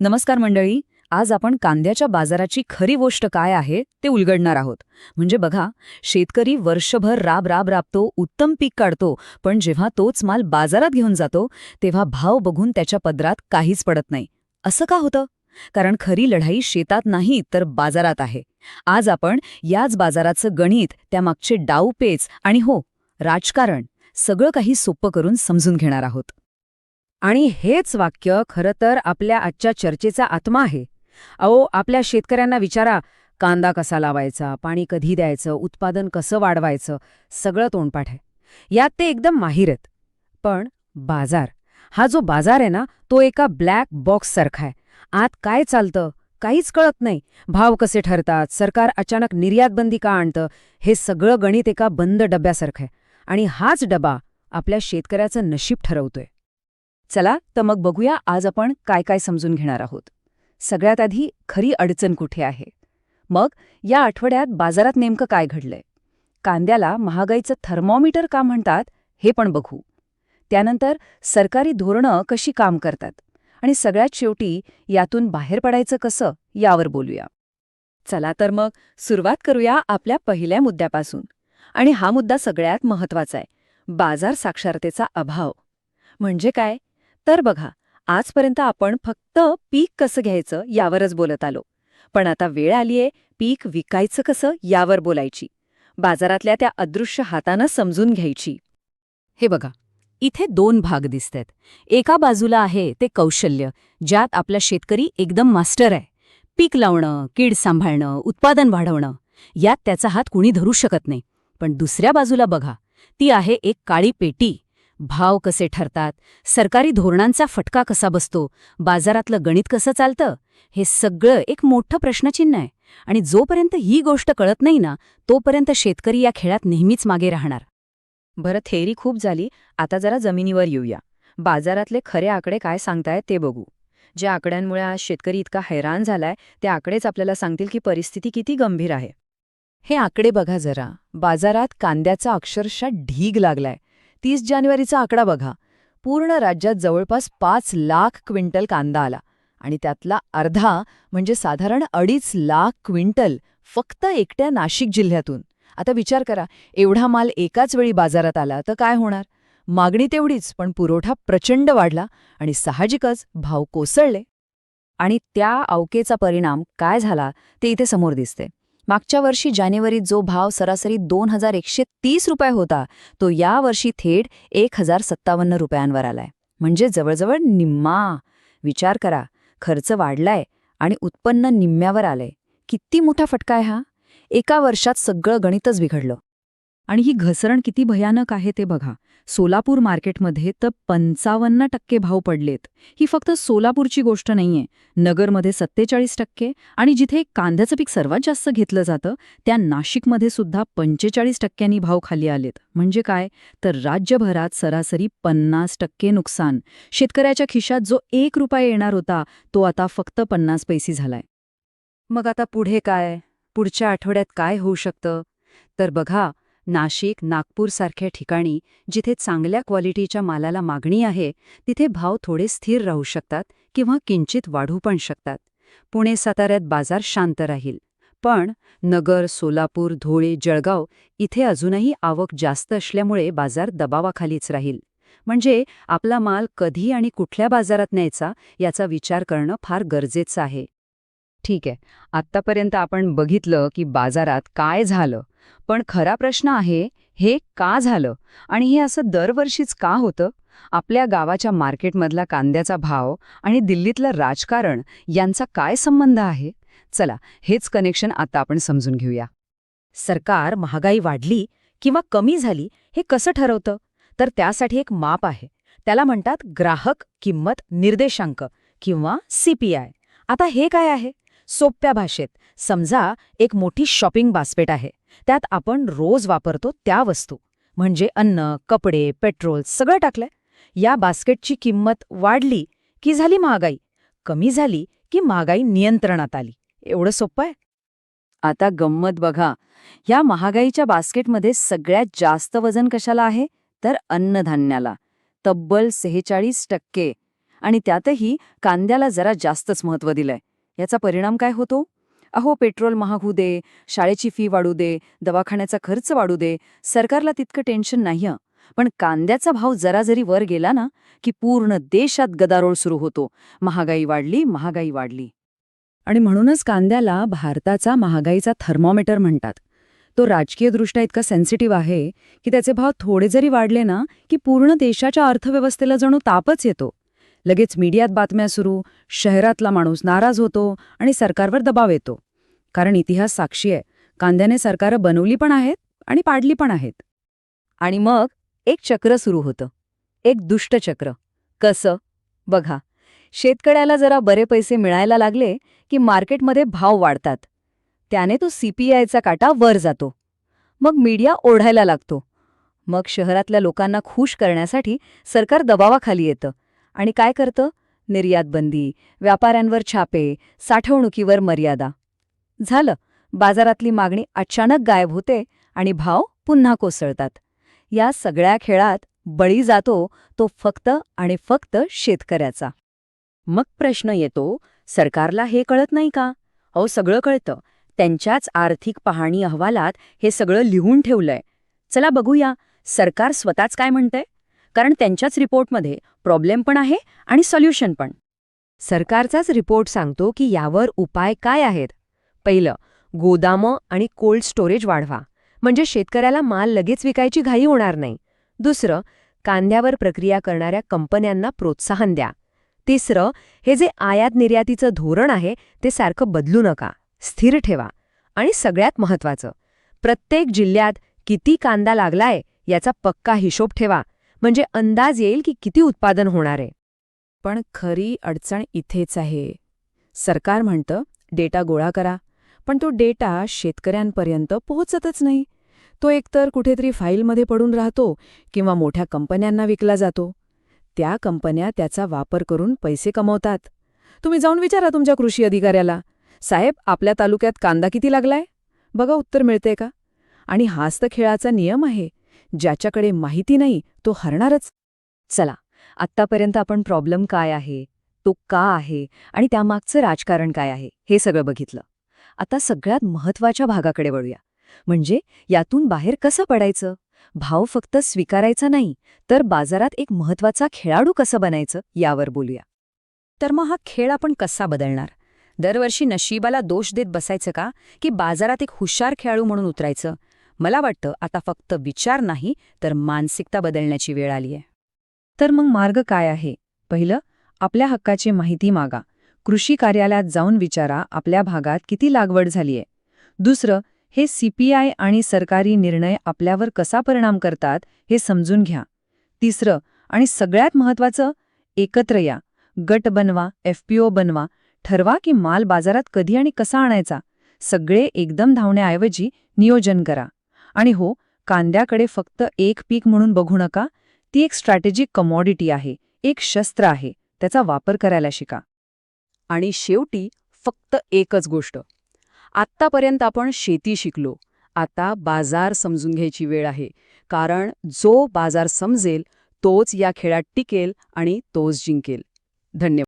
नमस्कार मंडळी आज आपण कांद्याच्या बाजाराची खरी गोष्ट काय आहे ते उलगडणार आहोत. म्हणजे बघा शेतकरी वर्षभर राब राब राबतो उत्तम पीक काढतो पण जेव्हा तोच माल बाजारात घेऊन जातो तेव्हा भाव बघून त्याच्या पदरात काहीच पडत नाही. असं का होतं? कारण खरी लढाई शेतात नाही तर बाजारात आहे. आज आपण याच बाजाराचं गणित त्यामागचे डावपेच आणि हो राजकारण सगळं काही सोपं करून समजून घेणार आहोत. आणि हेच वाक्य खरं तर आपल्या आजच्या चर्चेचा आत्मा आहे. अहो आपल्या शेतकऱ्यांना विचारा कांदा कसा लावायचा पाणी कधी द्यायचं उत्पादन कसं वाढवायचं सगळं तोंडपाठ आहे. यात ते एकदम माहीर आहेत. पण बाजार हा जो बाजार आहे ना तो एका ब्लॅक बॉक्ससारखा आहे. आत काय चालतं काहीच कळत नाही. भाव कसे ठरतात सरकार अचानक निर्यातबंदी का आणतं हे सगळं गणित एका बंद डब्यासारखं आहे. आणि हाच डबा आपल्या शेतकऱ्याचं नशीब ठरवतोय. चला तर मग बघूया आज आपण काय काय समजून घेणार आहोत. सगळ्यात आधी खरी अडचण कुठे आहे? मग या आठवड्यात बाजारात नेमकं काय घडलंय? कांद्याला महागाईचं थर्मॉमीटर का म्हणतात हे पण बघू. त्यानंतर सरकारी धोरणं कशी काम करतात? आणि सगळ्यात शेवटी यातून बाहेर पडायचं कसं यावर बोलूया. चला तर मग सुरुवात करूया आपल्या पहिल्या मुद्द्यापासून. आणि हा मुद्दा सगळ्यात महत्त्वाचा आहे. बाजार साक्षरतेचा अभाव. म्हणजे काय? तर बघा आजपर्यंत आपण फक्त पीक कसं घ्यायचं यावरच बोलत आलो. पण आता वेळ आलीये पीक विकायचं कसं यावर बोलायची. बाजारातल्या त्या अदृश्य हातानं समजून घ्यायची. हे बघा इथे दोन भाग दिसतात एका बाजूला आहे ते कौशल्य ज्यात आपला शेतकरी एकदम मास्टर आहे. पीक लावणं कीड सांभाळणं उत्पादन वाढवणं यात त्याचा हात कुणी धरू शकत नाही. पण दुसऱ्या बाजूला बघा ती आहे एक काळी पेटी. भाव कसे ठरतात? सरकारी धोरणांचा फटका कसा बसतो? बाजारातलं गणित कसं चालतं? हे सगळं एक मोठं प्रश्नचिन्ह आहे. आणि जोपर्यंत ही गोष्ट कळत नाही ना तोपर्यंत शेतकरी या खेळात नेहमीच मागे राहणार. बरं थेरी खूप झाली. आता जरा जमिनीवर येऊया. बाजारातले खरे आकडे काय सांगतायत ते बघू. ज्या आकड्यांमुळे आज शेतकरी इतका हैराण झालाय ते आकडेच आपल्याला सांगतील की परिस्थिती किती गंभीर आहे. हे आकडे बघा जरा. बाजारात कांद्याचा अक्षरशः ढीग लागलाय. तीस जानेवारीचा आकडा बघा. पूर्ण राज्यात जवळपास पाच लाख क्विंटल कांदा आला. आणि त्यातला अर्धा म्हणजे साधारण अडीच लाख क्विंटल फक्त एकट्या नाशिक जिल्ह्यातून. आता विचार करा एवढा माल एकाच वेळी बाजारात आला तर काय होणार? मागणी तेवढीच पण पुरवठा प्रचंड वाढला आणि साहजिकच भाव कोसळले. आणि त्या अवकेचा परिणाम काय झाला ते इथे समोर दिसते. मागच्या वर्षी जानेवारीत जो भाव सरासरी दोन हजार एकशे तीस रुपये होता तो या वर्षी थेट एक हजार सत्तावन्न रुपयांवर आलाय. म्हणजे जवळजवळ निम्मा. विचार करा खर्च वाढलाय आणि उत्पन्न निम्म्यावर आलंय. किती मोठा फटका आहे हा? एका वर्षात सगळं गणितच बिघडलं. आणि ही घसरण किती भयानक आहे ते बघा. सोलापूर मार्केटमध्ये तर पंचावन्न टक्के भाव पडलेत. ही फक्त सोलापूरची गोष्ट नाहीये. नगरमध्ये सत्तेचाळीस टक्के आणि जिथे कांद्याचं पीक सर्वात जास्त घेतलं जातं त्या नाशिकमध्ये सुद्धा पंचेचाळीस टक्क्यांनी भाव खाली आलेत. म्हणजे काय? तर राज्यभरात सरासरी पन्नास टक्के नुकसान. शेतकऱ्याच्या खिशात जो एक रुपया येणार होता तो आता फक्त पन्नास पैसे झालाय. मग आता पुढे काय? पुढच्या आठवड्यात काय होऊ शकतं? तर बघा नाशिक नागपूरसारख्या ठिकाणी जिथे चांगल्या क्वालिटीच्या मालाला मागणी आहे तिथे भाव थोडे स्थिर राहू शकतात किंवा किंचित वाढू पण शकतात. पुणे साताऱ्यात बाजार शांत राहील. पण नगर सोलापूर धुळे जळगाव इथे अजूनही आवक जास्त असल्यामुळे बाजार दबावाखालीच राहील. म्हणजे आपला माल कधी आणि कुठल्या बाजारात न्यायचा याचा विचार करणं फार गरजेचं आहे. ठीक आहे. आत्तापर्यंत आपण बघितलं की बाजारात काय झालं पण खरा प्रश्न आहे हे का झालं? आणि हे असं दरवर्षीच का होतं? आपल्या गावाच्या मार्केटमधला कांद्याचा भाव आणि दिल्लीतलं राजकारण यांचा काय संबंध आहे? चला हेच कनेक्शन आता आपण समजून घेऊया. सरकार महागाई वाढली किंवा कमी झाली हे कसं ठरवतं? तर त्यासाठी एक माप आहे. त्याला म्हणतात ग्राहक किंमत निर्देशांक किंवा सीपीआय आता हे काय आहे? सोप्या भाषेत. समजा एक मोठी शॉपिंग बास्केट आहे. त्यात आपण रोज वापरतो त्या वस्तू. म्हणजे अन्न कपडे पेट्रोल सगळं टाकलंय. या बास्केटची किंमत वाढली की झाली महागाई. कमी झाली की महागाई नियंत्रणात आली. एवढं सोपं आहे? आता गंमत बघा. या महागाईच्या बास्केटमध्ये सगळ्यात जास्त वजन कशाला आहे? तर अन्नधान्याला. तब्बल सेहेचाळीस टक्के. आणि त्यातही कांद्याला जरा जास्तच महत्त्व दिलंय. याचा परिणाम काय होतो? अहो पेट्रोल महाग होऊ दे शाळेची फी वाढू दे दवाखान्याचा खर्च वाढू दे सरकारला तितकं टेन्शन नाही पण कांद्याचा भाव जरा जरी वर गेला ना की पूर्ण देशात गदारोळ सुरू होतो. महागाई वाढली महागाई वाढली. आणि म्हणूनच कांद्याला भारताचा महागाईचा थर्मोमीटर म्हणतात. तो राजकीयदृष्ट्या इतका सेन्सिटिव्ह आहे की त्याचे भाव थोडे जरी वाढले ना की पूर्ण देशाच्या अर्थव्यवस्थेला जणू तापच येतो. लगेच मीडियात बातम्या सुरू शहरातला माणूस नाराज होतो आणि सरकारवर दबाव येतो. कारण इतिहास साक्षी आहे. कांद्याने सरकारं बनवली पण आहेत आणि पाडली पण आहेत. आणि मग एक चक्र सुरू होतं. एक दुष्टचक्र कसं? बघा. शेतकऱ्याला जरा बरे पैसे मिळायला लागले की मार्केटमध्ये भाव वाढतात. त्याने तो सीपीआयचा काटा वर जातो. मग मीडिया ओढायला लागतो. मग शहरातल्या लोकांना खुश करण्यासाठी सरकार दबावाखाली येतं. आणि काय करतं? निर्यात बंदी व्यापाऱ्यांवर छापे साठवणुकीवर मर्यादा. झालं. बाजारातली मागणी अचानक गायब होते आणि भाव पुन्हा कोसळतात. या सगळ्या खेळात बळी जातो तो फक्त आणि फक्त शेतकऱ्याचा. मग प्रश्न येतो सरकारला हे कळत नाही का? अहो सगळं कळतं. त्यांच्याच आर्थिक पाहणी अहवालात हे सगळं लिहून ठेवलंय. चला बघूया सरकार स्वतःच काय म्हणतंय? कारण त्यांच्याच रिपोर्टमध्ये प्रॉब्लेम पण आहे आणि सॉल्युशन पण. सरकारचाच रिपोर्ट सांगतो की यावर उपाय काय आहेत? पहिलं गोदामं आणि कोल्ड स्टोरेज वाढवा. म्हणजे शेतकऱ्याला माल लगेच विकायची घाई होणार नाही. दुसरं कांद्यावर प्रक्रिया करणाऱ्या कंपन्यांना प्रोत्साहन द्या. तिसरं हे जे आयात निर्यातीचं धोरण आहे ते सारखं बदलू नका. स्थिर ठेवा. आणि सगळ्यात महत्वाचं प्रत्येक जिल्ह्यात किती कांदा लागलाय याचा पक्का हिशोब ठेवा. म्हणजे अंदाज येईल की किती उत्पादन होणार आहे. पण खरी अडचण इथेच आहे. सरकार म्हणतं डेटा गोळा करा. पण तो डेटा शेतकऱ्यांपर्यंत पोहोचतच नाही. तो एकतर कुठेतरी फाईलमध्ये पडून राहतो किंवा मोठ्या कंपन्यांना विकला जातो. त्या कंपन्या त्याचा वापर करून पैसे कमवतात. तुम्ही जाऊन विचारा तुमच्या कृषी अधिकाऱ्याला. साहेब आपल्या तालुक्यात कांदा किती लागलाय? बघा उत्तर मिळते का? आणि हाच तर खेळाचा नियम आहे. ज्याच्याकडे माहिती नाही तो हरणारच. चला आत्तापर्यंत आपण प्रॉब्लेम काय आहे तो का आहे आणि त्यामागचं राजकारण काय आहे हे सगळं बघितलं. आता सगळ्यात महत्त्वाच्या भागाकडे वळूया. म्हणजे यातून बाहेर कसं पडायचं? भाव फक्त स्वीकारायचा नाही तर बाजारात एक महत्त्वाचा खेळाडू कसं बनायचं यावर बोलूया. तर मग हा खेळ आपण कसा बदलणार? दरवर्षी नशिबाला दोष देत बसायचं का? की बाजारात एक हुशार खेळाडू म्हणून उतरायचं? मला वाटतं आता फक्त विचार नाही तर मानसिकता बदलण्याची वेळ आलीय तर मग मार्ग काय आहे? पहिलं आपल्या हक्काची माहिती मागा. कृषी कार्यालयात जाऊन विचारा आपल्या भागात किती लागवड झालीय दुसरं हे सीपीआय आणि सरकारी निर्णय आपल्यावर कसा परिणाम करतात हे समजून घ्या. तिसरं आणि सगळ्यात महत्वाचं एकत्र या. गट बनवा एफपीओ बनवा. ठरवा की माल बाजारात कधी आणि कसा आणायचा. सगळे एकदम धावण्याऐवजी नियोजन करा. आणि हो कांद्याकडे फक्त एक पीक म्हणून बघू नका ती एक स्ट्रॅटेजिक कमॉडिटी आहे एक शस्त्र आहे त्याचा वापर करायला शिका. आणि शेवटी फक्त एकच गोष्ट. आत्तापर्यंत आपण शेती शिकलो. आता बाजार समजून घ्यायची वेळ आहे कारण जो बाजार समजेल तोच या खेळात टिकेल आणि तोच जिंकेल. धन्यवाद.